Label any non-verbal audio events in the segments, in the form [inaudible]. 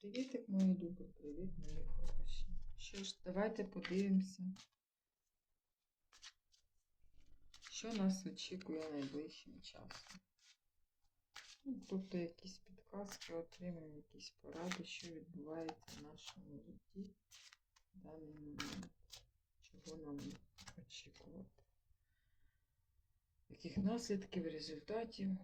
Привітик, мої любі, привіт, мої хороші. Що ж, давайте подивимося, що нас очікує найближчим часом. Ну, тобто якісь підказки отримаємо, якісь поради, що відбувається в нашому житті в даний момент. Чого нам очікувати. Яких наслідків, результатів,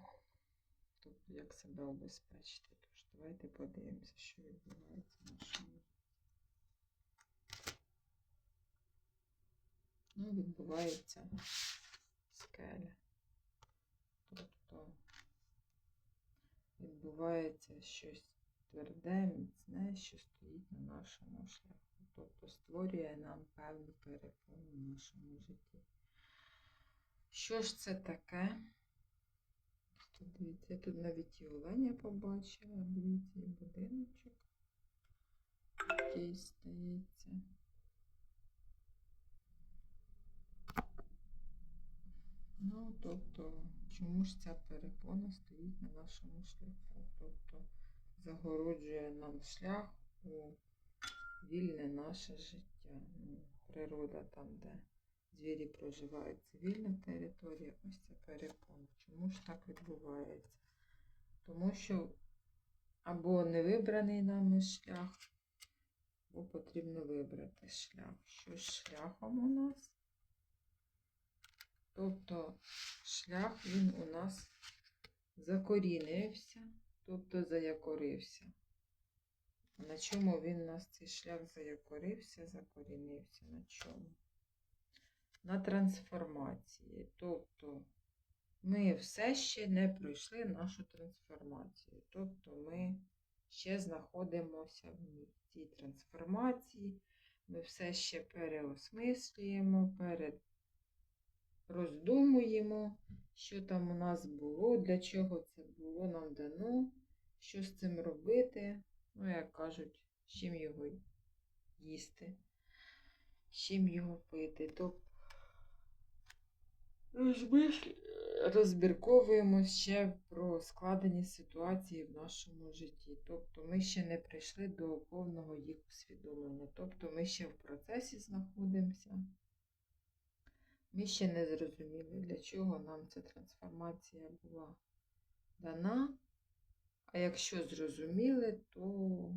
тобто як себе обезпечити. Давайте подивимося, що відбувається в нашому. Ну, відбувається скеля. Тобто відбувається щось тверде, міцне, що стоїть на нашому шляху. Тобто створює нам певну перепону в нашому житті. Що ж це таке? Тут, дивіться, я тут навіть і оленя побачила, дивіться, і будиночок. Який стається. Ну, тобто, чому ж ця перепона стоїть на нашому шляху? Тобто загороджує нам шлях у вільне наше життя. Ну, природа там, де звірі проживають, це вільна територія, ось це перепона. Чому ж так відбувається? Тому що або не вибраний нами шлях, або потрібно вибрати шлях. Що ж шляхом у нас? Тобто шлях він у нас закорінився, тобто заякорився. А на чому він у нас цей шлях заякорився, закорінився? На чому? На трансформації. Тобто ми все ще не пройшли нашу трансформацію. Тобто ми ще знаходимося в цій трансформації. Ми все ще переосмислюємо, перед роздумуємо, що там у нас було, для чого це було нам дано, що з цим робити. Ну, як кажуть, з чим його їсти, з чим його пити. Тобто розмисль- розмірковуємо ще про складені ситуації в нашому житті. Тобто ми ще не прийшли до повного їх усвідомлення. Тобто ми ще в процесі знаходимося. Ми ще не зрозуміли, для чого нам ця трансформація була дана. А якщо зрозуміли, то,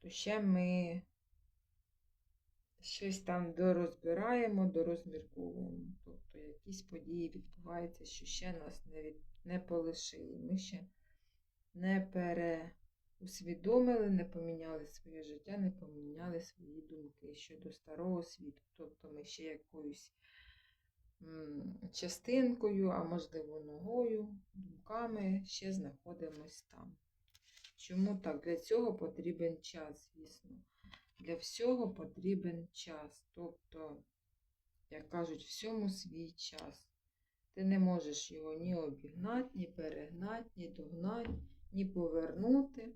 то ще ми щось там дорозбираємо, дорозмірковуємо. Тобто якісь події відбуваються, що ще нас не, від, не полишили. Ми ще не переусвідомили, не поміняли своє життя, не поміняли свої думки щодо старого світу. Тобто ми ще якоюсь частинкою, а можливо ногою, думками ще знаходимось там. Чому так? Для цього потрібен час, звісно. Для всього потрібен час. Тобто, як кажуть, всьому свій час. Ти не можеш його ні обігнати, ні перегнати, ні догнати, ні повернути.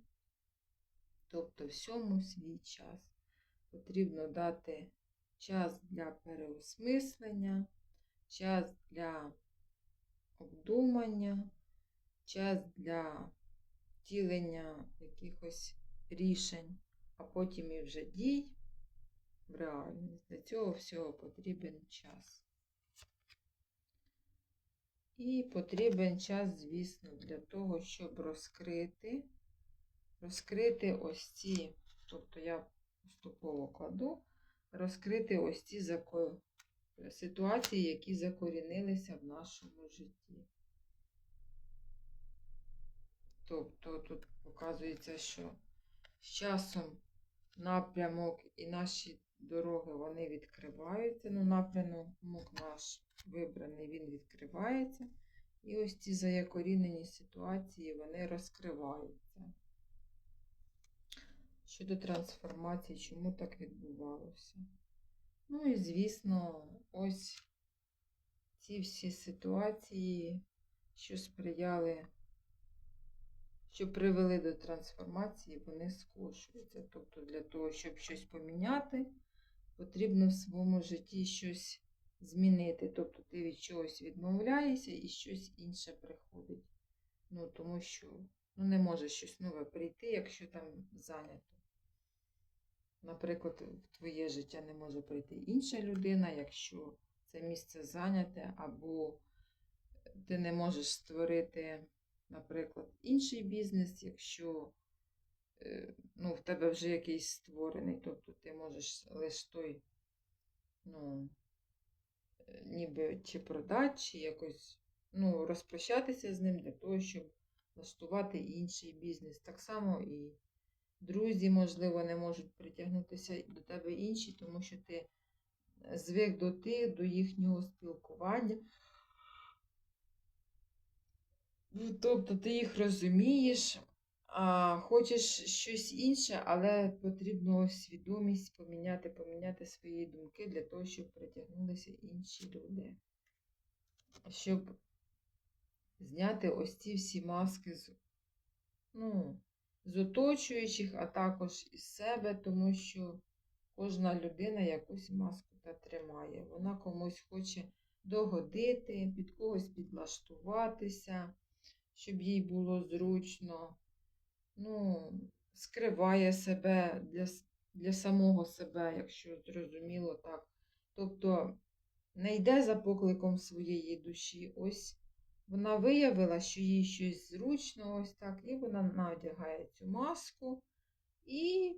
Тобто, всьому свій час. Потрібно дати час для переосмислення, час для обдумання, час для втілення якихось рішень, а потім і вже дій в реальність. Для цього всього потрібен час. І потрібен час, звісно, для того, щоб розкрити, розкрити ось ці, тобто я поступово кладу, розкрити ось ці ситуації, які закорінилися в нашому житті. Тобто тут показується, що з часом напрямок і наші дороги вони відкриваються. Ну, напрямок наш вибраний, він відкривається. І ось ці заякорінені ситуації, вони розкриваються. Щодо трансформації, чому так відбувалося? Ну і, звісно, ось ці всі ситуації, що сприяли що привели до трансформації, вони скошуються. Тобто для того, щоб щось поміняти, потрібно в своєму житті щось змінити. Тобто ти від чогось відмовляєшся і щось інше приходить. Ну, тому що ну, не може щось нове прийти, якщо там зайнято. Наприклад, в твоє життя не може прийти інша людина, якщо це місце зайняте, або ти не можеш створити, наприклад, інший бізнес, якщо е, ну, в тебе вже якийсь створений, тобто ти можеш лише той, ну, е, ніби чи продати, чи якось ну, розпрощатися з ним для того, щоб влаштувати інший бізнес. Так само і друзі, можливо, не можуть притягнутися до тебе інші, тому що ти звик до тих, до їхнього спілкування. Ну, Тобто ти їх розумієш, а хочеш щось інше, але потрібно свідомість поміняти, поміняти свої думки для того, щоб притягнулися інші люди. Щоб зняти ось ці всі маски з, ну, з оточуючих, а також із себе, тому що кожна людина якусь маску та тримає. Вона комусь хоче догодити, під когось підлаштуватися, щоб їй було зручно. Ну, скриває себе для, для самого себе, якщо зрозуміло так. Тобто не йде за покликом своєї душі. Ось вона виявила, що їй щось зручно, ось так, і вона надягає цю маску і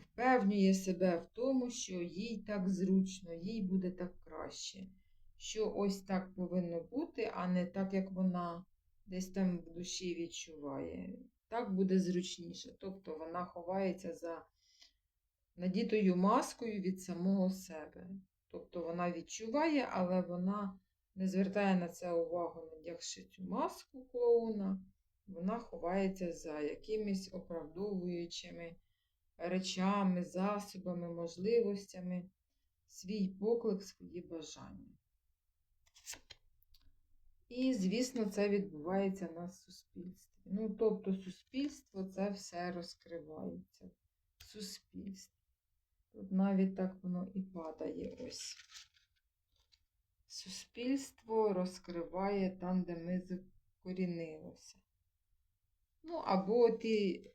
впевнює себе в тому, що їй так зручно, їй буде так краще. Що ось так повинно бути, а не так, як вона десь там в душі відчуває. Так буде зручніше. Тобто вона ховається за надітою маскою від самого себе. Тобто вона відчуває, але вона не звертає на це увагу, надягши цю маску клоуна, вона ховається за якимись оправдовуючими речами, засобами, можливостями, свій поклик, свої бажання. І, звісно, це відбувається на суспільстві. Ну, тобто, суспільство це все розкривається в суспільстві. Тут навіть так воно і падає ось. Суспільство розкриває там, де ми закорінилися. Ну, або ті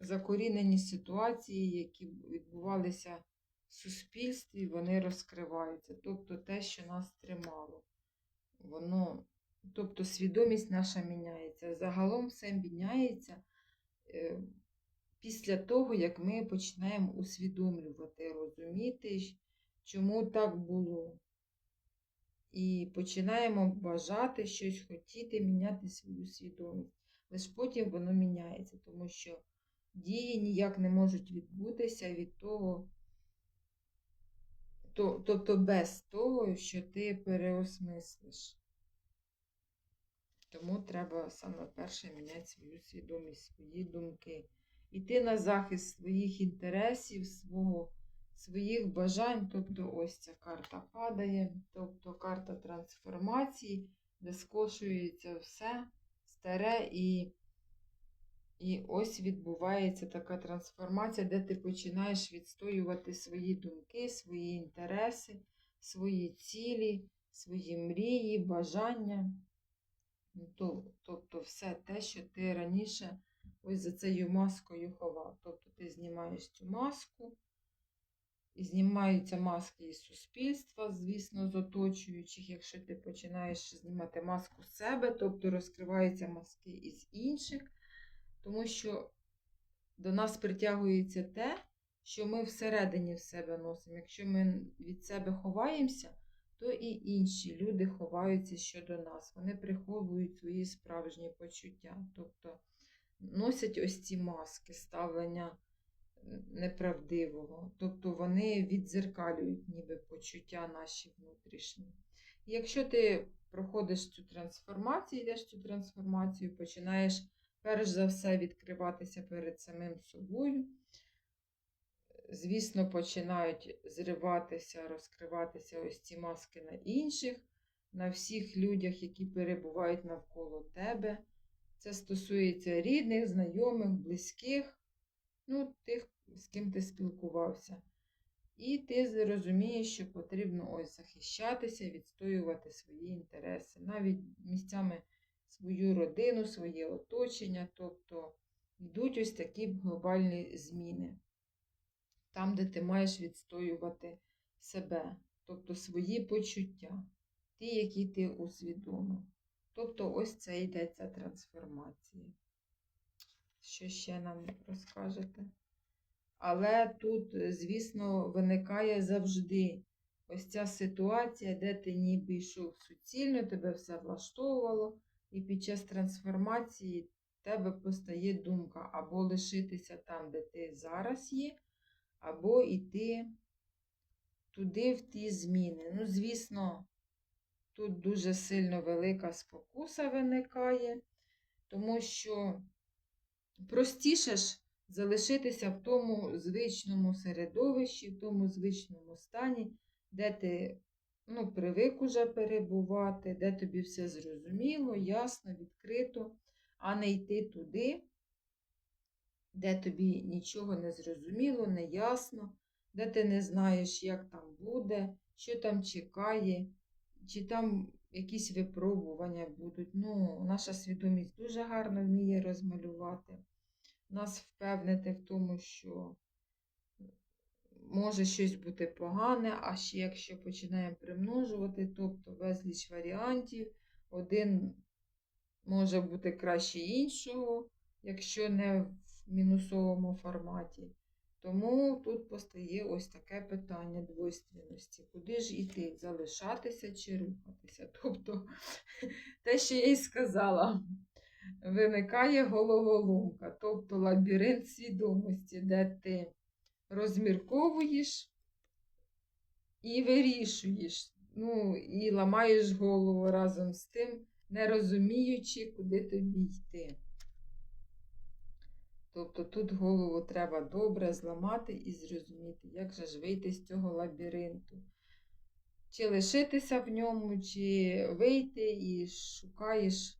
закорінені ситуації, які відбувалися в суспільстві, вони розкриваються. Тобто те, що нас тримало. Воно, тобто свідомість наша міняється. Загалом все міняється е, після того, як ми починаємо усвідомлювати, розуміти, чому так було. І починаємо бажати щось хотіти, міняти свою свідомість. Лише потім воно міняється, тому що дії ніяк не можуть відбутися від того, тобто без того, що ти переосмислиш. Тому треба саме перше міняти свою свідомість, свої думки. Іти на захист своїх інтересів, свого, своїх бажань. Тобто ось ця карта падає, тобто карта трансформації, де скошується все старе і. І ось відбувається така трансформація, де ти починаєш відстоювати свої думки, свої інтереси, свої цілі, свої мрії, бажання. Ну, то- Тобто все те, що ти раніше ось за цією маскою ховав. Тобто ти знімаєш цю маску, і знімаються маски із суспільства, звісно, з оточуючих. Якщо ти починаєш знімати маску з себе, тобто розкриваються маски із інших, тому що до нас притягується те, що ми всередині в себе носимо. Якщо ми від себе ховаємося, то і інші люди ховаються щодо нас. Вони приховують свої справжні почуття. Тобто носять ось ці маски ставлення неправдивого. Тобто вони віддзеркалюють ніби почуття наші внутрішні. І якщо ти проходиш цю трансформацію, йдеш цю трансформацію, починаєш перш за все відкриватися перед самим собою. Звісно, починають зриватися, розкриватися ось ці маски на інших, на всіх людях, які перебувають навколо тебе. Це стосується рідних, знайомих, близьких, ну, тих, з ким ти спілкувався. І ти зрозумієш, що потрібно ось захищатися, відстоювати свої інтереси. Навіть місцями свою родину, своє оточення. Тобто йдуть ось такі глобальні зміни. Там, де ти маєш відстоювати себе, тобто свої почуття, ті, які ти усвідомив. Тобто, ось це йдеться трансформація. Що ще нам розкажете? Але тут, е, звісно, виникає завжди ось ця ситуація, де ти ніби йшов суцільно, тебе все влаштовувало, і під час трансформації тебе постає думка або лишитися там, де ти зараз є, або йти туди, в ті зміни. Ну, звісно, тут дуже сильно велика спокуса виникає, тому що простіше ж залишитися в тому звичному середовищі, в тому звичному стані, де ти ну, привик уже перебувати, де тобі все зрозуміло, ясно, відкрито, а не йти туди, де тобі нічого не зрозуміло, не ясно, де ти не знаєш, як там буде, що там чекає, чи там якісь випробування будуть. Ну, наша свідомість дуже гарно вміє розмалювати нас впевнити в тому, що може щось бути погане, а ще якщо починаємо примножувати, тобто безліч варіантів, один може бути краще іншого, якщо не в мінусовому форматі. Тому тут постає ось таке питання двойственності. Куди ж іти? Залишатися чи рухатися? [laughs] Тобто, те, що я й сказала виникає головоломка, тобто лабіринт свідомості, де ти розмірковуєш і вирішуєш, ну, і ламаєш голову разом з тим, не розуміючи, куди тобі йти. Тобто тут голову треба добре зламати і зрозуміти, як же ж вийти з цього лабіринту. Чи лишитися в ньому, чи вийти і шукаєш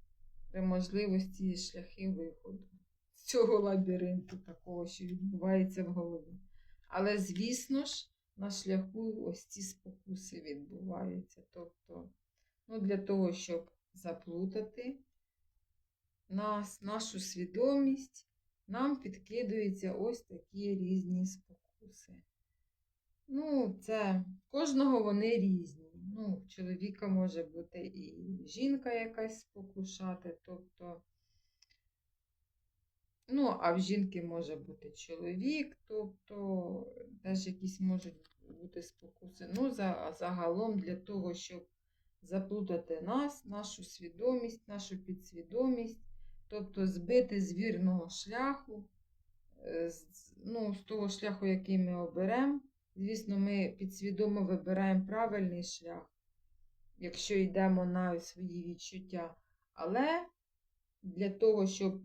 при можливості шляхи виходу з цього лабіринту, такого, що відбувається в голові. Але, звісно ж, на шляху ось ці спокуси відбуваються. Тобто, ну, для того, щоб заплутати нас, нашу свідомість, нам підкидуються ось такі різні спокуси. Ну, це кожного вони різні. Ну, в чоловіка може бути і жінка якась спокушати, тобто, ну, а в жінки може бути чоловік, тобто теж якісь можуть бути спокуси. Ну, за, загалом для того, щоб заплутати нас, нашу свідомість, нашу підсвідомість, тобто збити з вірного шляху, е, ну, з того шляху, який ми оберемо. Звісно, ми підсвідомо вибираємо правильний шлях, якщо йдемо на свої відчуття. Але для того, щоб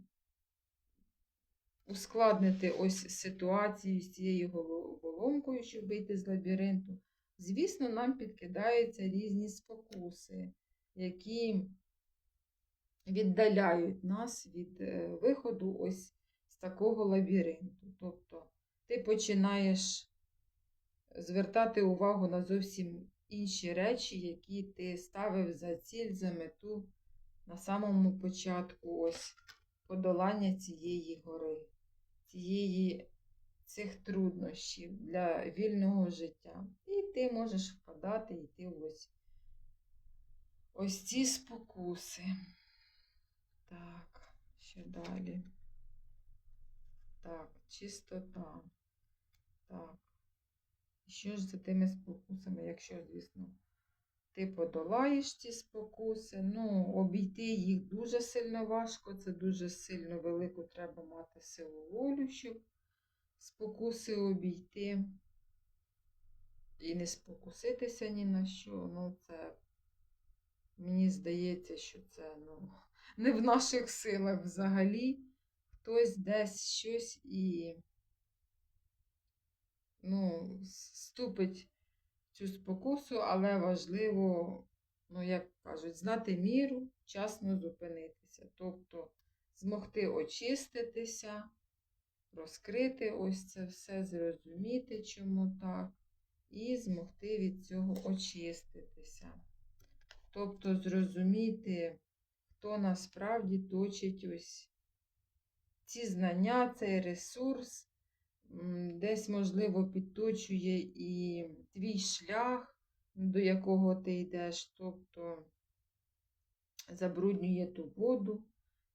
ускладнити ось ситуацію з цією головоломкою, щоб вийти з лабіринту, звісно, нам підкидаються різні спокуси, які віддаляють нас від е, виходу ось з такого лабіринту. Тобто ти починаєш звертати увагу на зовсім інші речі, які ти ставив за ціль, за мету на самому початку ось подолання цієї гори, цієї, цих труднощів для вільного життя. І ти можеш впадати йти ось ось ці спокуси. Так, що далі? Так, чистота. Так. Що ж за тими спокусами, якщо, звісно, ти подолаєш ці спокуси, ну, обійти їх дуже сильно важко, це дуже сильно велику треба мати силу волю, щоб спокуси обійти. І не спокуситися ні на що. Ну, це, мені здається, що це ну, не в наших силах взагалі. Хтось десь щось і ну, ступить цю спокусу, але важливо, ну, як кажуть, знати міру, вчасно зупинитися. Тобто змогти очиститися, розкрити ось це все, зрозуміти, чому так, і змогти від цього очиститися. Тобто зрозуміти, хто насправді точить ось ці знання, цей ресурс, десь, можливо, підточує і твій шлях, до якого ти йдеш, тобто забруднює ту воду,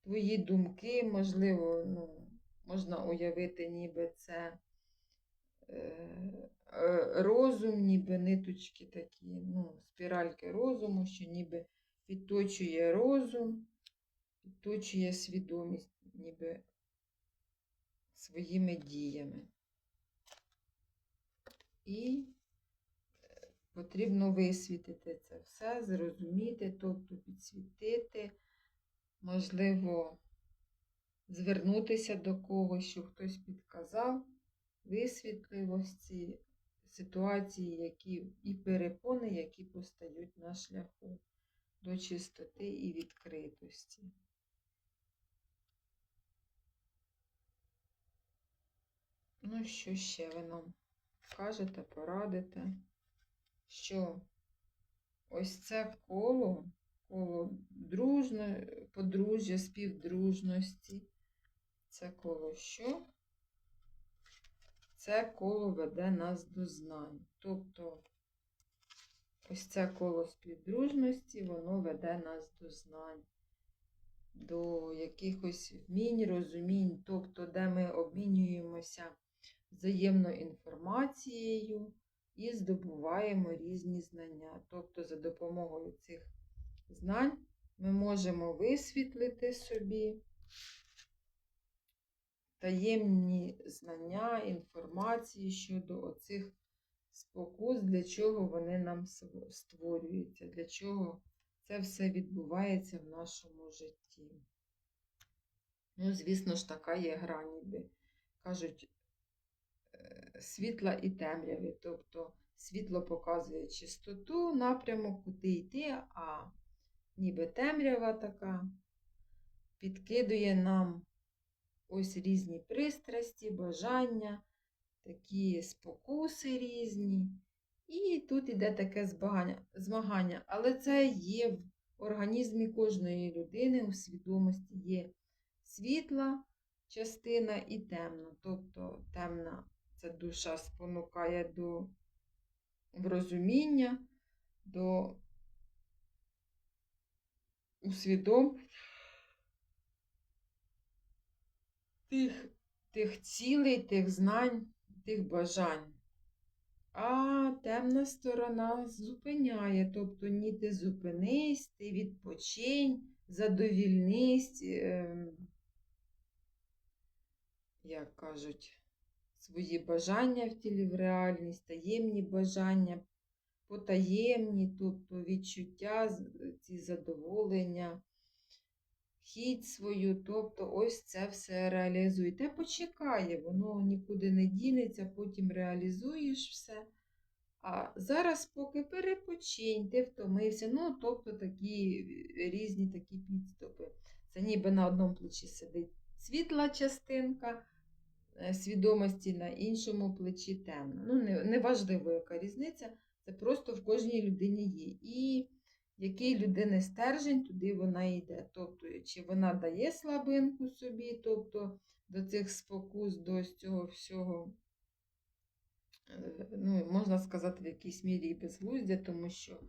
твої думки, можливо, ну, можна уявити, ніби це е, е, розум, ніби ниточки такі, ну, спіральки розуму, що ніби підточує розум, підточує свідомість, ніби своїми діями. І е, потрібно висвітити це все, зрозуміти, тобто підсвітити, можливо, звернутися до когось, що хтось підказав, висвітлив ось ці ситуації, які і перепони, які постають на шляху до чистоти і відкритості. Ну, що ще ви нам скажете, порадите, що ось це коло, коло дружно, подружжя, співдружності. Це коло що? Це коло веде нас до знань. Тобто, ось це коло співдружності, воно веде нас до знань, до якихось вмінь, розумінь, тобто, де ми обмінюємося взаємно інформацією і здобуваємо різні знання. Тобто, за допомогою цих знань ми можемо висвітлити собі таємні знання, інформації щодо оцих спокус, для чого вони нам створюються, для чого це все відбувається в нашому житті. Ну, звісно ж, така є гра, ніби кажуть, е, світла і темряви. Тобто світло показує чистоту, напрямок, куди йти, а ніби темрява така підкидує нам ось різні пристрасті, бажання, такі спокуси різні. І тут іде таке змагання. Але це є в організмі кожної людини, у свідомості є світла частина і темна. Тобто темна це душа спонукає до врозуміння, до усвідомлення тих, тих цілей, тих знань, тих бажань. А темна сторона зупиняє, тобто ні ти зупинись, ти відпочинь, задовільнись, ем, як кажуть, свої бажання втілі в реальність, таємні бажання, потаємні, тобто відчуття, ці задоволення, хіть свою, тобто ось це все реалізуйте. Почекає, воно нікуди не дінеться, потім реалізуєш все. А зараз поки перепочинь, ти втомився. Ну, тобто такі різні такі підступи. Це ніби на одному плечі сидить світла частинка е, свідомості, на іншому плечі темна. Ну, не, неважливо, яка різниця, це просто в кожній людині є. І який людини стержень, туди вона йде. Тобто, чи вона дає слабинку собі, тобто до цих спокус, до цього всього, е, ну, можна сказати, в якійсь мірі і безглуздя, тому що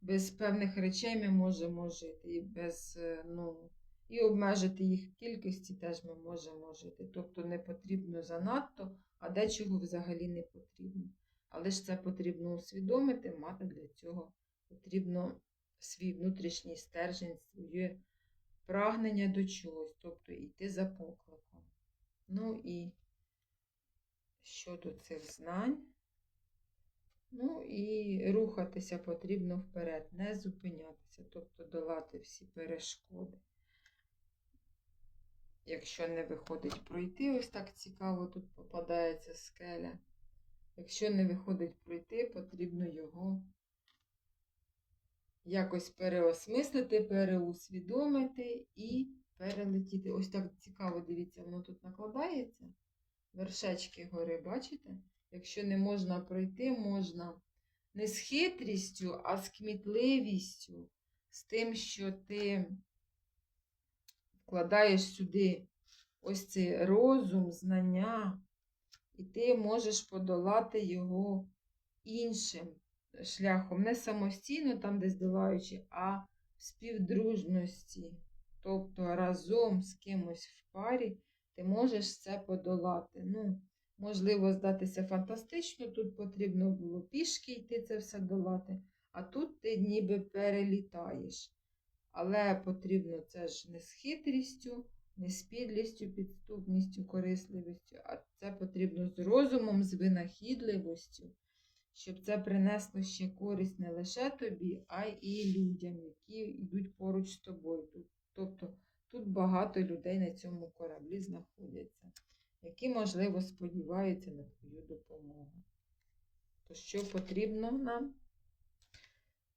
без певних речей ми можемо жити, і без, е, ну, і обмежити їх кількості теж ми можемо жити. Тобто не потрібно занадто, а дечого взагалі не потрібно. Але ж це потрібно усвідомити, мати для цього потрібно свій внутрішній стержень, своє прагнення до чогось, тобто йти за покликом. Ну і щодо цих знань, ну і рухатися потрібно вперед, не зупинятися, тобто долати всі перешкоди. Якщо не виходить пройти, ось так цікаво, тут попадається скеля. Якщо не виходить пройти, потрібно його якось переосмислити, переусвідомити і перелетіти. Ось так цікаво, дивіться, воно тут накладається. Вершечки гори, бачите? Якщо не можна пройти, можна не з хитрістю, а з кмітливістю, з тим, що ти вкладаєш сюди ось цей розум, знання, і ти можеш подолати його іншим шляхом, не самостійно, там десь долаючи, а в співдружності. Тобто разом з кимось в парі ти можеш це подолати. Ну, можливо, здатися фантастично, тут потрібно було пішки йти це все долати, а тут ти ніби перелітаєш. Але потрібно це ж не з хитрістю, не з підлістю, підступністю, корисливістю, а це потрібно з розумом, з винахідливостю, щоб це принесло ще користь не лише тобі, а й людям, які йдуть поруч з тобою. Тобто тут багато людей на цьому кораблі знаходяться, які, можливо, сподіваються на твою допомогу. То що потрібно нам?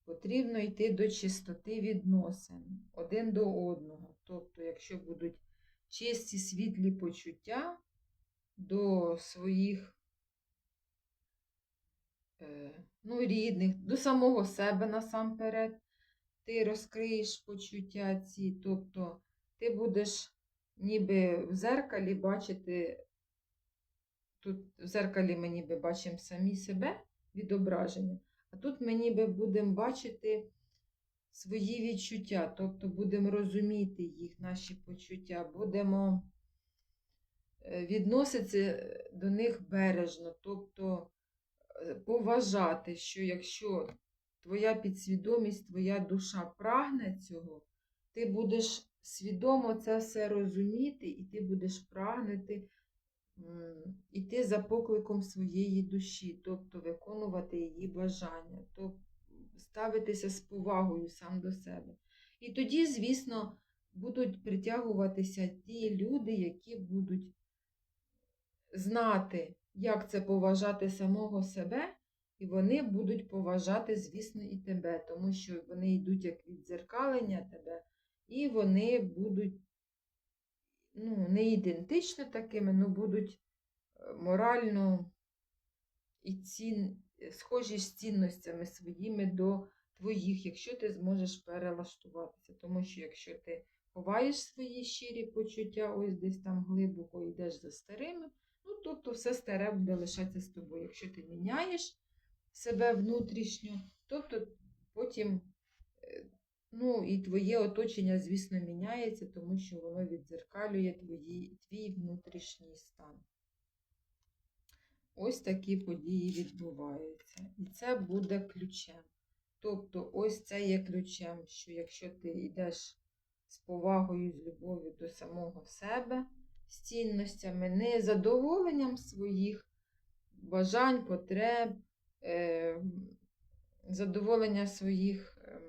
Потрібно йти до чистоти відносин один до одного. Тобто, якщо будуть чисті світлі почуття до своїх ну, рідних, до самого себе насамперед, ти розкриєш почуття ці, тобто ти будеш ніби в зеркалі бачити, тут в зеркалі ми ніби бачимо самі себе відображення. А тут ми ніби будемо бачити свої відчуття, тобто будемо розуміти їх, наші почуття, будемо е, відноситися до них бережно, тобто е, поважати, що якщо твоя підсвідомість, твоя душа прагне цього, ти будеш свідомо це все розуміти, і ти будеш прагнути іти за покликом своєї душі, тобто виконувати її бажання, тобто ставитися з повагою сам до себе. І тоді, звісно, будуть притягуватися ті люди, які будуть знати, як це поважати самого себе, і вони будуть поважати, звісно, і тебе, тому що вони йдуть як віддзеркалення тебе, і вони будуть ну, не ідентично такими, але будуть е, морально і цін... схожі з цінностями своїми до твоїх, якщо ти зможеш перелаштуватися. Тому що якщо ти ховаєш свої щирі почуття, ось десь там глибоко йдеш за старими, ну, тобто все старе буде лишатися з тобою. Якщо ти міняєш себе внутрішньо, тобто потім е, Ну, і твоє оточення, звісно, міняється, тому що воно віддзеркалює твої, твій внутрішній стан. Ось такі події відбуваються. І це буде ключем. Тобто, ось це є ключем, що якщо ти йдеш з повагою, з любов'ю до самого себе, з цінностями, не задоволенням своїх бажань, потреб, е, задоволення своїх. Е,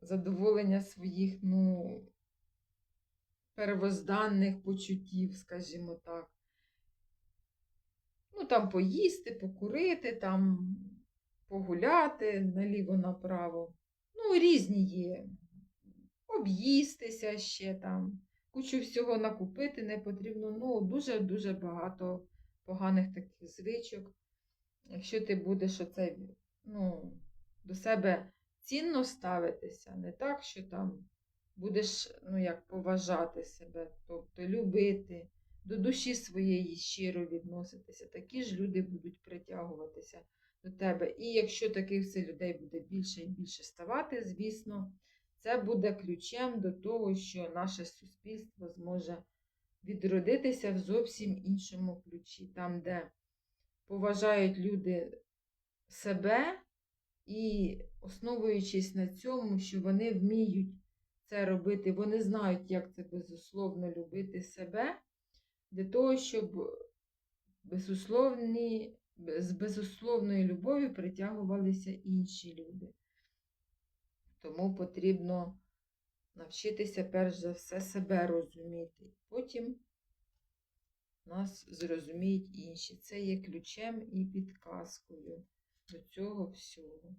задоволення своїх, ну, первозданних почуттів, скажімо так. Ну, там поїсти, покурити, там погуляти наліво-направо. Ну, різні є. Об'їстися ще там. Кучу всього накупити не потрібно. Ну, дуже-дуже багато поганих таких звичок. Якщо ти будеш оце, ну, до себе цінно ставитися, не так, що там будеш, ну, як поважати себе, тобто любити, до душі своєї щиро відноситися. Такі ж люди будуть притягуватися до тебе. І якщо таких все людей буде більше і більше ставати, звісно, це буде ключем до того, що наше суспільство зможе відродитися в зовсім іншому ключі, там, де поважають люди себе і основуючись на цьому, що вони вміють це робити, вони знають, як це безусловно любити себе, для того, щоб безусловні, з безусловною любов'ю притягувалися інші люди. Тому потрібно навчитися, перш за все, себе розуміти. Потім нас зрозуміють інші. Це є ключем і підказкою до цього всього.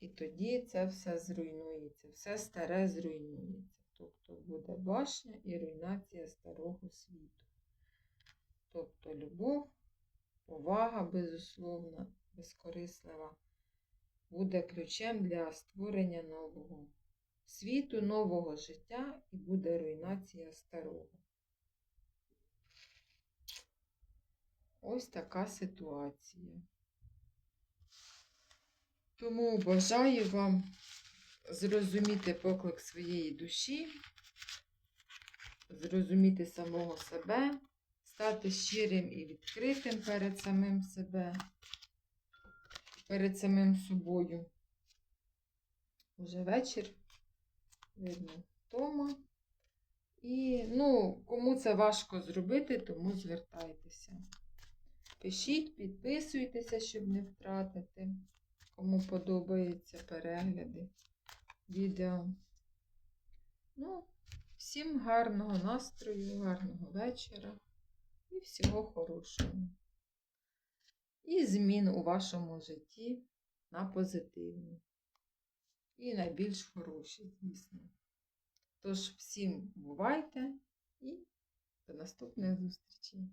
І тоді це все зруйнується, все старе зруйнується. Тобто буде башня і руйнація старого світу. Тобто любов, повага, безусловна, безкорислива буде ключем для створення нового світу, нового життя і буде руйнація старого. Ось така ситуація. Тому бажаю вам зрозуміти поклик своєї душі, зрозуміти самого себе, стати щирим і відкритим перед самим себе, перед самим собою. Уже вечір, видно, втома. І, ну, кому це важко зробити, тому звертайтеся. Пишіть, підписуйтеся, щоб не втратити. Кому подобаються перегляди відео. Ну, всім гарного настрою, гарного вечора і всього хорошого. І змін у вашому житті на позитивні. І на більш хороші, звісно. Тож, всім бувайте і до наступних зустрічей!